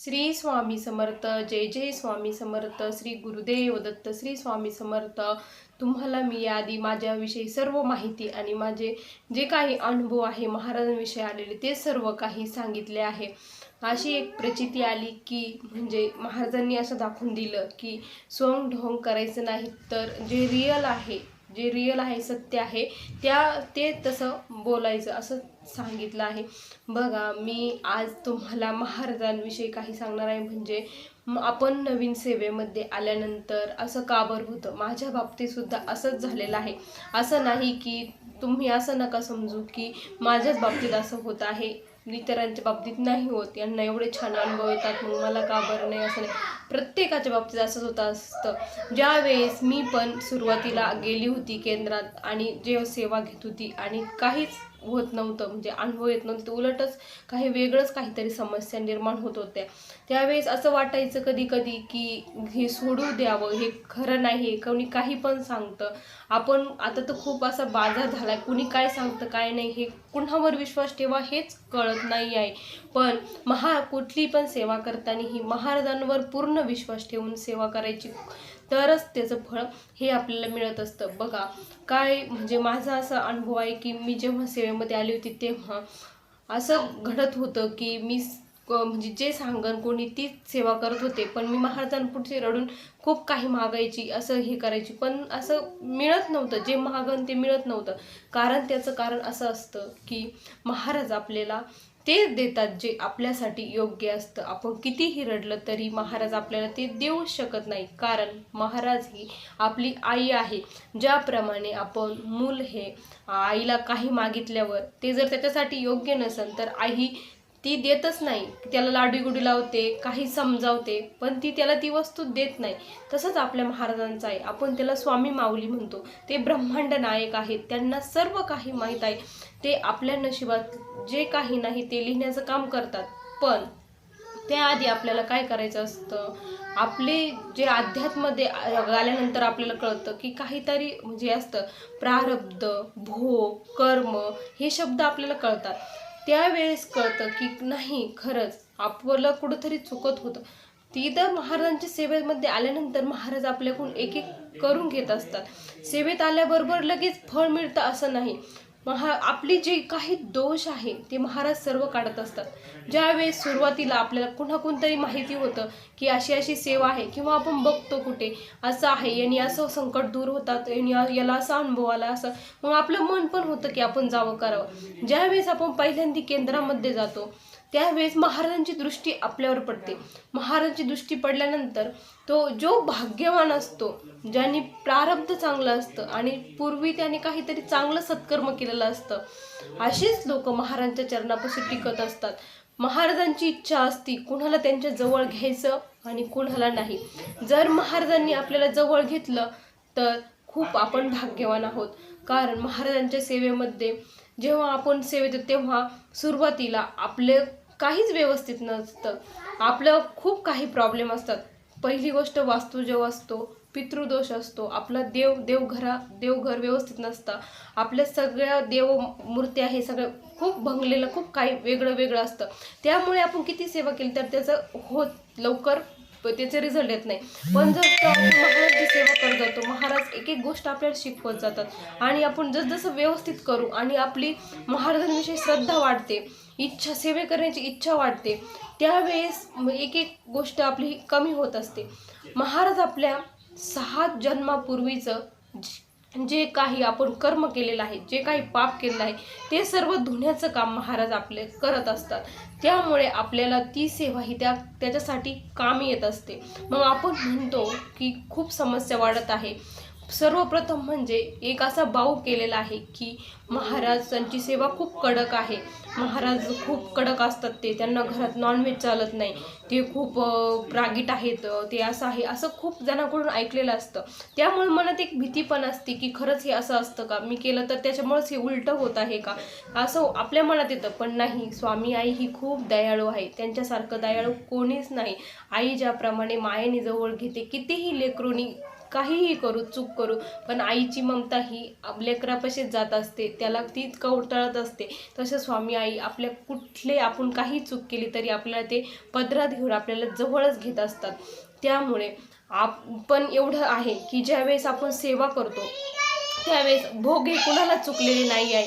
श्री स्वामी समर्थ जय जय स्वामी समर्थ श्री गुरुदेव दत्त श्री स्वामी समर्थ. तुम्हाला मी याआधी माझ्याविषयी सर्व माहिती आणि माझे जे काही अनुभव आहे महाराजांविषयी आलेले ते सर्व काही सांगितले आहे. अशी एक प्रचिती आली की म्हणजे महाराजांनी असं दाखवून दिलं की सोंग ढोंग करायचं नाही तर जे रिअल आहे जे रिअल आहे सत्य आहे त्या ते तसं बोलायचं असं सांगितलं आहे. बघा मी आज तुम्हाला महाराजांविषयी काही सांगणार आहे म्हणजे आपण नवीन सेवेमध्ये आल्यानंतर असं का बरं होतं? माझ्या बाबतीतसुद्धा असंच झालेलं आहे. असं नाही की तुम्ही असं नका समजू की माझ्याच बाबतीत असं होत आहे. इतरांच्या बाबतीत नाही होत. यांना एवढे छान अनुभव येतात मग मला का बरं नाही असं नाही. प्रत्येकाच्या बाबतीत असंच होतं असतं. ज्यावेळेस मी पण सुरुवातीला गेली होती केंद्रात आणि जे सेवा घेत होती आणि काहीच होत नव्हतं म्हणजे अनुभव येत नव्हतं. उलटच काही वेगळंच काहीतरी समस्या निर्माण होत होत्या. त्यावेळेस असं वाटायचं कधी कधी की हे सोडू द्यावं हे खरं नाही कोणी काही पण सांगतं. आपण आता तर खूप असा बाजार झाला आहे कुणी काय सांगतं काय नाही हे कुणावर विश्वास ठेवा हेच कळत नाही आहे. पण महा कुठली पण सेवा करताना ही महाराजांवर पूर्ण विश्वास ठेवून सेवा करायची तरच त्याचं फळ हे आपल्याला मिळत असतं. बघा काय म्हणजे माझा असा अनुभव आहे की मी जेव्हा सेवेमध्ये आली होती तेव्हा असं घडत होतं की मी म्हणजे जे सांगन कोणी तीच सेवा करत होते पण मी महाराजांपुढचे रडून खूप काही मागायची असं हे करायची. पण असं मिळत नव्हतं. जे मागन ते मिळत नव्हतं. कारण त्याचं कारण असं असतं की महाराज आपल्याला ते देतात जे आपल्यासाठी योग्य असतं. आपण कितीही रडलं तरी महाराज आपल्याला ते देऊ शकत नाही. कारण महाराज ही आपली आई आहे. ज्याप्रमाणे आपण मूल हे आईला काही मागितल्यावर ते जर त्याच्यासाठी योग्य नसेल तर आई ती देतच नाही. त्याला लाडीगुडी लावते काही समजावते पण ती त्याला ती वस्तू देत नाही. तसंच आपल्या महाराजांचं आहे. आपण त्याला स्वामी माऊली म्हणतो. ते ब्रह्मांड नायक आहेत. त्यांना सर्व काही माहीत आहे. ते आपल्या नशिबात जे काही नाही ते लिहिण्याचं काम करतात. पण त्याआधी आपल्याला काय करायचं असतं? आपले जे अध्यात्मध्ये आल्यानंतर आपल्याला कळतं की काहीतरी म्हणजे असतं. प्रारब्ध भोग कर्म हे शब्द आपल्याला कळतात. त्यावेळेस कळतं की नाही खरंच आपलं कुठंतरी चुकत होतं. ती तर महाराजांच्या सेवेमध्ये आल्यानंतर महाराज आपल्याकडून एक एक करून घेत असतात. सेवेत आल्याबरोबर लगेच फळ मिळतं असं नाही. महा आपली जे काही दोष आहे ते महाराज सर्व काढत असतात. ज्यावेळेस सुरुवातीला आपल्याला कुणा कोणतरी माहिती होतं की अशी अशी सेवा आहे किंवा आपण बघतो कुठे असं आहे यांनी असं संकट दूर होतात यांनी याला असा अनुभव आला असं मग आपलं मन पण होतं की आपण जावं करावं. ज्यावेळेस आपण पहिल्यांदा केंद्रामध्ये जातो त्यावेळेस महाराजांची दृष्टी आपल्यावर पडते. महाराजांची दृष्टी पडल्यानंतर तो जो भाग्यवान असतो ज्यांनी प्रारब्ध चांगलं असतं आणि पूर्वी त्याने काहीतरी चांगलं सत्कर्म केलेलं असतं असेच लोक महाराजांच्या चरणापासून टिकत असतात. महाराजांची इच्छा असती कुणाला त्यांच्या जवळ घ्यायचं आणि कुणाला नाही. जर महाराजांनी आपल्याला जवळ घेतलं तर खूप आपण भाग्यवान आहोत. कारण महाराजांच्या सेवेमध्ये जेव्हा आपण सेवेत तेव्हा सुरुवातीला आपले काहीच व्यवस्थित नसतं. आपलं खूप काही प्रॉब्लेम असतात. पहिली गोष्ट वास्तुजव असतो पितृदोष असतो आपला देव देवघरा देवघर व्यवस्थित नसतं. आपल्या सगळ्या देव मूर्ती आहे सगळं खूप भंगलेलं खूप काही वेगळं वेगळं असतं. त्यामुळे आपण किती सेवा केली तर त्याचं होत लवकर त्याचे रिझल्ट येत नाही. पण जर महाराजची सेवा करत जातो महाराज एक एक गोष्ट आपल्याला शिकवत जातात. आणि आपण जसजसं व्यवस्थित करू आणि आपली महाराजांविषयी श्रद्धा वाढते इच्छा सेवे करण्याची इच्छा वाढते. त्यावेळेस एक एक गोष्ट आपली कमी होत असते. महाराज आपल्या सहा जन्मापूर्वीचं जे- जे काही आपण कर्म केलेलं आहे जे काही पाप केलेलं आहे ते सर्व धुण्याचं काम महाराज आपले करत असतात. त्यामुळे आपल्याला ती सेवा ही त्या त्याच्यासाठी कामी येत असते. मग आपण म्हणतो की खूप समस्या वाढत आहे. सर्वप्रथम म्हणजे एक असा बाऊ केलेला आहे की महाराजांची सेवा खूप कडक आहे. महाराज खूप कडक असतात ते. त्यांना घरात नॉनव्हेज चालत नाही. ते खूप रागीट आहेत. ते असं आहे. असं खूप जणांकडून ऐकलेलं असतं. त्यामुळे मनात एक भीती पण असते की खरंच हे असं असतं का? मी केलं तर त्याच्यामुळेच हे उलटं होत आहे का? असं आपल्या मनात येतं. पण नाही. स्वामी आई ही खूप दयाळू आहे. त्यांच्यासारखं दयाळू कोणीच नाही. आई ज्याप्रमाणे मायेने जवळ घेते कितीही लेकरूनी काहीही करू चूक करू पण आईची ममता ही लेकरापाशीच जात असते. त्याला ती कवटाळत असते. तसं स्वामी आई आपल्या कुठले आपण काही चूक केली तरी आपल्याला ते पदरात घेऊन आपल्याला जवळच घेत असतात. त्यामुळे आपण एवढं आहे की ज्यावेळेस आपण सेवा करतो त्यावेळेस भोग हे कुणाला चुकलेले नाही आहे.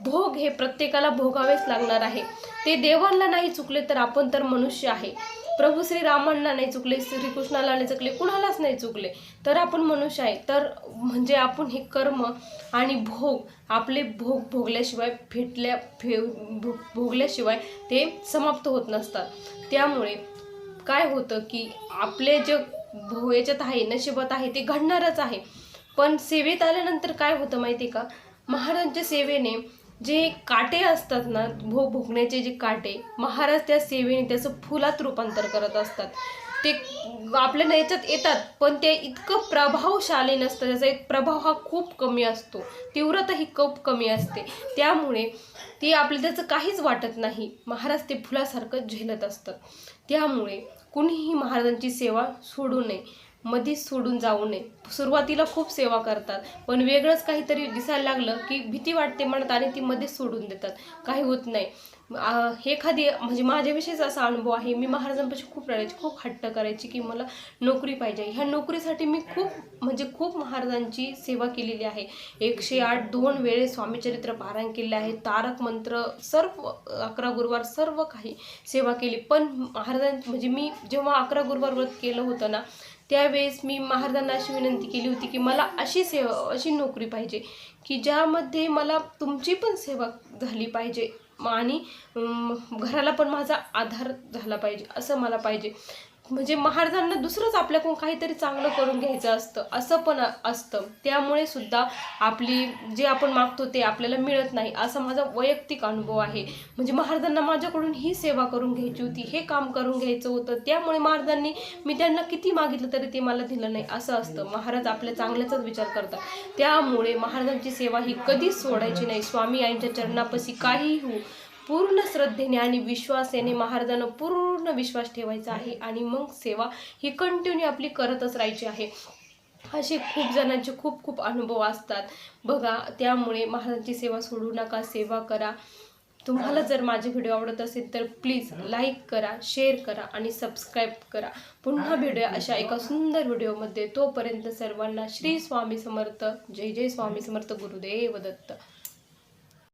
भोग हे प्रत्येकाला भोगावेच लागणार आहे. ते देवांना नाही चुकले तर आपण तर मनुष्य आहे. प्रभू श्रीरामांना नाही चुकले श्रीकृष्णाला नाही चुकले कुणालाच नाही चुकले. तर आपण मनुष्य आहे तर म्हणजे आपण हे कर्म आणि भोग आपले भोग भोगल्याशिवाय फेटल्या फे भोग भोगल्याशिवाय ते समाप्त होत नसतात. त्यामुळे काय होतं की आपले जे भो याच्यात आहे नशिबात आहे ते घडणारच आहे. पण सेवेत आल्यानंतर काय होतं माहिती आहे का? महाराजांच्या सेवेने जे काटे असतात ना भो भोगण्याचे जे काटे महाराज त्या सेवेने त्याचं फुलात रूपांतर करत असतात. ते आपल्या याच्यात येतात पण ते इतकं प्रभावशाली नसतं त्याचा एक प्रभाव हा खूप कमी असतो. तीव्रता ही खूप कमी असते. त्यामुळे ते आपल्या त्याचं काहीच वाटत नाही. महाराज ते फुलासारखं झेलत असतात. त्यामुळे कुणीही महाराजांची सेवा सोडू नये. मधीच सोडून जाऊ नये. सुरुवातीला खूप सेवा करतात पण वेगळंच काहीतरी दिसायला लागलं की भीती वाटते म्हणत आणि ती मध्येच सोडून देतात. काही होत नाही. हे एखादी म्हणजे माझ्याविषयीच असा अनुभव आहे. मी महाराजांपाशी खूप रडायची खूप हट्ट करायची की मला नोकरी पाहिजे. ह्या नोकरीसाठी मी खूप म्हणजे खूप महाराजांची सेवा केलेली आहे. एकशे आठ दोन वेळेस स्वामीचरित्र पारायण केले आहे. तारक मंत्र सर्व अकरा गुरुवार सर्व काही सेवा केली. पण महाराजां म्हणजे मी जेव्हा अकरा गुरुवार व्रत केलं होतं ना त्यावेळेस मी महाराजांना अशी विनंती केली होती की मला अशी सेवा अशी नोकरी पाहिजे की ज्यामध्ये मला तुमची पण सेवा झाली पाहिजे आणि घराला पण माझा आधार झाला पाहिजे असं मला पाहिजे. म्हणजे महाराजांना दुसरंच आपल्याकडून काहीतरी चांगलं करून घ्यायचं असतं असं पण असतं. त्यामुळे सुद्धा आपली जे आपण मागतो ते आपल्याला मिळत नाही असा माझा वैयक्तिक अनुभव आहे. म्हणजे महाराजांना माझ्याकडून ही सेवा करून घ्यायची होती हे काम करून घ्यायचं होतं. त्यामुळे महाराजांनी मी त्यांना किती मागितलं तरी ते मला दिलं नाही असं असतं. महाराज आपल्या चांगल्याचाच विचार करतात. त्यामुळे महाराजांची सेवा ही कधीच सोडायची नाही. स्वामी आईंच्या चरणापाशी काहीही होऊ पूर्ण श्रद्धेने आणि विश्वासेने महाराजांना पूर्ण विश्वास ठेवायचा आहे आणि मग सेवा ही कंटिन्यू आपली करतच राहायची आहे. असे खूप जणांचे खूप खूप अनुभव असतात. बघा त्यामुळे महाराजांची सेवा सोडू नका सेवा करा. तुम्हाला जर माझे व्हिडिओ आवडत असेल तर प्लीज लाईक करा शेअर करा आणि सबस्क्राईब करा. पुन्हा व्हिडिओ अशा एका सुंदर व्हिडिओमध्ये. तोपर्यंत सर्वांना श्री स्वामी समर्थ. जय जय स्वामी समर्थ गुरुदेव दत्त.